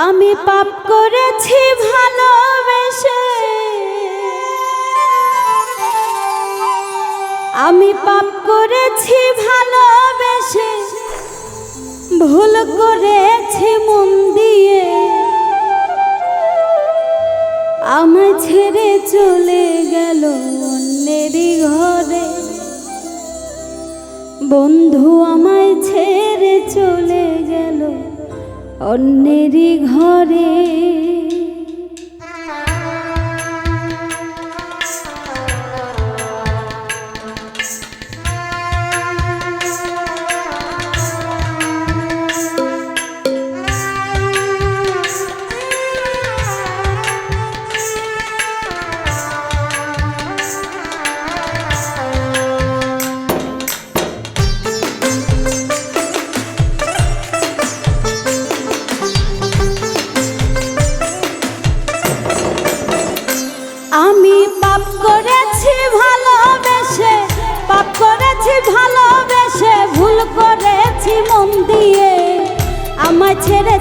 আমি পাপ করেছি ভালোবেসে। আমি পাপ করেছি ভালোবেসে। ভুল করেছি মন দিয়ে। আমায় ছেড়ে চলে গেল অন্যেরই ঘরে। বন্ধু আমায় অন্যেরই ঘরে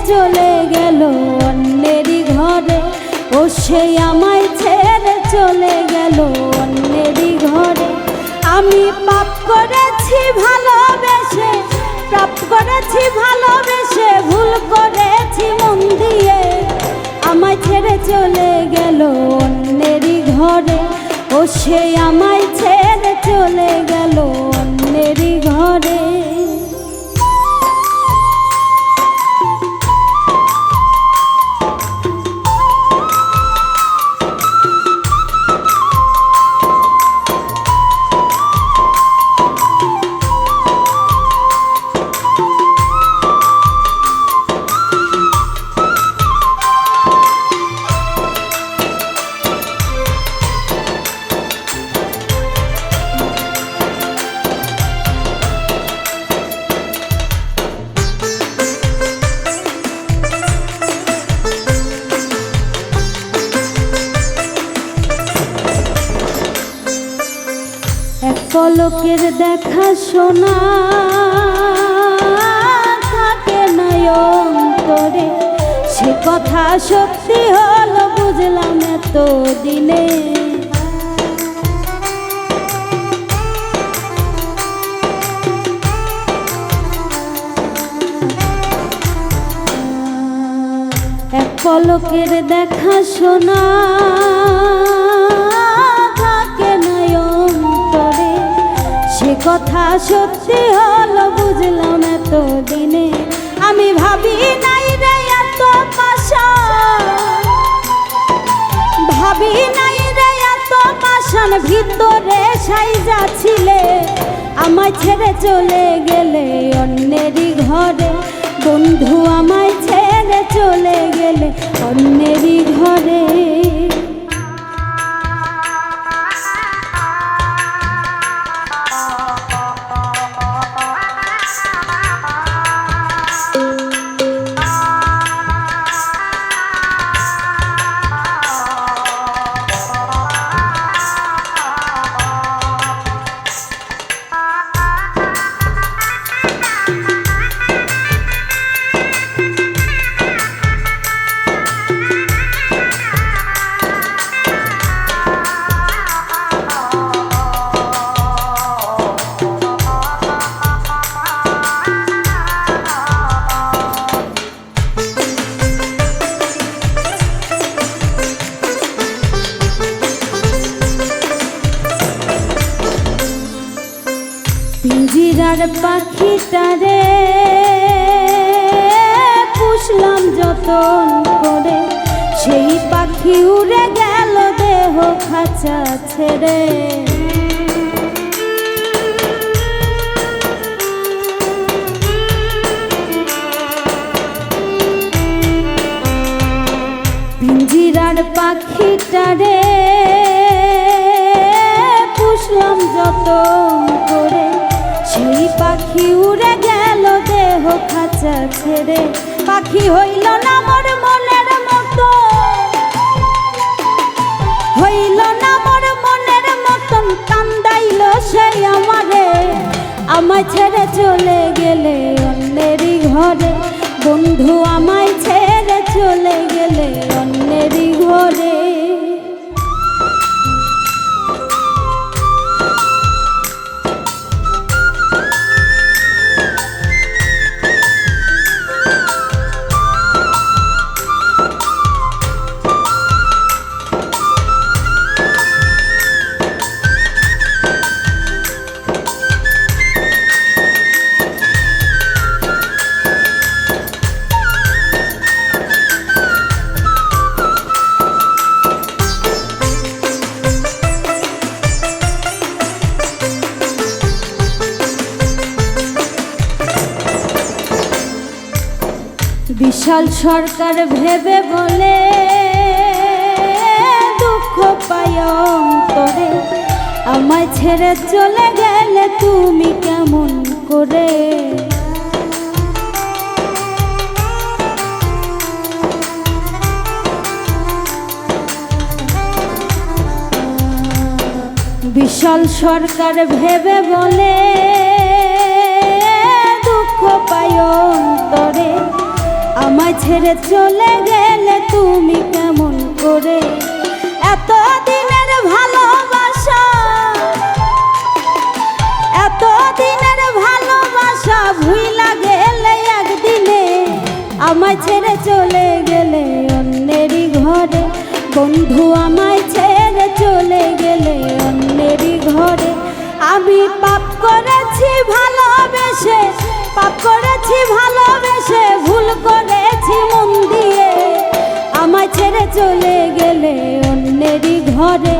চলে গেল অন্যেরই ঘরে। ও সেই আমায় ছেড়ে চলে গেল অন্যেরই ঘরে। আমি পাপ করেছি ভালোবেসে, পাপ করেছি ভালোবেসে, ভুল করেছি মন দিয়ে। আমায় ছেড়ে চলে গেল অন্যেরই ঘরে। ও সে আমায় ছেড়ে চলে গেল পলকের দেখা শোনা থাকে নয়ন করে সে কথা সত্যি হলো, বুঝলাম এত দিনে এক পলকের দেখা শোনা কথা সত্যি হলো, বুঝলাম এত দিনে আমি ভাবি নাই রে এত ভাবি নাই রে এত পাশান ভিতরে সাই যাচ্ছিলে আমায় ছেড়ে চলে গেলে অন্যেরই ঘরে। বন্ধু আমায় ছেড়ে চলে গেলে অন্যেরই ঘরে। পিঞ্জিরার পাখিটারে পুষলাম যতন করে। সেই পাখি উড়ে গেল দেহ খাঁচা ছেড়ে। পিঞ্জিরার পাখিটারে পুষলাম যতন পাখি উড়ে গেল দেহ খাঁচা ছেড়ে। পাখি হইল না মোর মনের মতো। হইল না মোর মনের মতন, কান্দাইল সেই আমারে। আমায় ছেড়ে চলে গেলে অন্যেরই ঘরে। বন্ধু আমায় ছেড়ে চলে গেলে অন্যেরই ঘরে। বিশাল সরকার ভেবে বলে, দুঃখ পায় অন্তরে। আমায় ছেড়ে চলে গেলে তুমি কেমন করে? বিশাল সরকার ভেবে বলে, দুঃখ পায় অন্তরে। আমায় ছেড়ে চলে গেলে তুমি কেমন করে? এত দিনের ভালোবাসা এত দিনের ভালোবাসা ভুইলা গেলে একদিনে আমায় ছেড়ে চলে গেলে অন্যেরই ঘরে। বন্ধু আমায় ছেড়ে চলে গেলে অন্যেরই ঘরে। আমি পাপ করেছি ভালোবেসে, পাপ করেছি ভালোবেসে ঘরে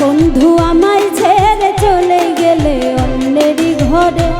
বন্ধু আমায় ছেড়ে চলে গেলে অন্যেরই ঘরে।